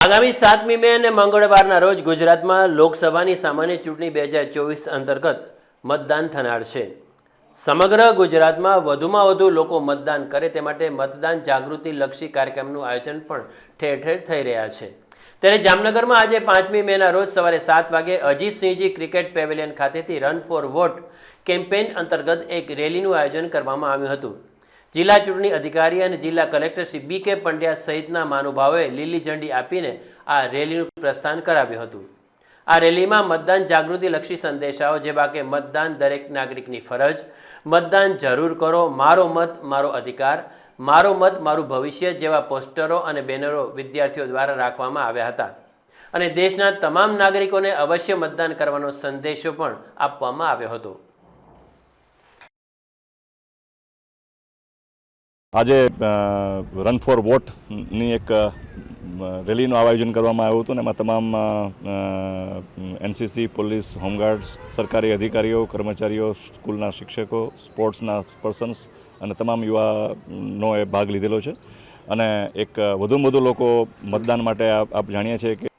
આગામી સાતમી મે અને મંગળવારના રોજ ગુજરાતમાં લોકસભાની સામાન્ય ચૂંટણી બે હજાર ચોવીસ અંતર્ગત મતદાન થનાર છે. સમગ્ર ગુજરાતમાં વધુમાં વધુ લોકો મતદાન કરે તે માટે મતદાન જાગૃતિ લક્ષી કાર્યક્રમનું આયોજન પણ ઠેર ઠેર થઈ રહ્યા છે. ત્યારે જામનગરમાં આજે પાંચમી મેના રોજ સવારે સાત વાગે અજીતસિંહજી ક્રિકેટ પેવેલિયન ખાતેથી રન ફોર વોટ કેમ્પેન અંતર્ગત એક રેલીનું આયોજન કરવામાં આવ્યું હતું. જિલ્લા ચૂંટણી અધિકારી અને જિલ્લા કલેક્ટર શ્રી બી કે પંડ્યા સહિતના મહાનુભાવોએ લીલી ઝંડી આપીને આ રેલીનું પ્રસ્થાન કરાવ્યું હતું. આ રેલીમાં મતદાન જાગૃતિલક્ષી સંદેશાઓ જેવા કે મતદાન દરેક નાગરિકની ફરજ, મતદાન જરૂર કરો, મારો મત, મારો અધિકાર, મારો મત, મારું ભવિષ્ય જેવા પોસ્ટરો અને બેનરો વિદ્યાર્થીઓ દ્વારા રાખવામાં આવ્યા હતા. અને દેશના તમામ નાગરિકોને અવશ્ય મતદાન કરવાનો સંદેશો પણ આપવામાં આવ્યો હતો. આજે રન ફોર વોટની એક રેલીનું આયોજન કરવામાં આવ્યું હતું ને એમાં તમામ એનસીસી, પોલીસ, હોમગાર્ડ્સ, સરકારી અધિકારીઓ, કર્મચારીઓ, સ્કૂલના શિક્ષકો, સ્પોર્ટ્સના પર્સન્સ અને તમામ યુવાનો એ ભાગ લીધેલો છે. અને એક વધુમાં વધુ લોકો મતદાન માટે આપ જાણીએ છીએ કે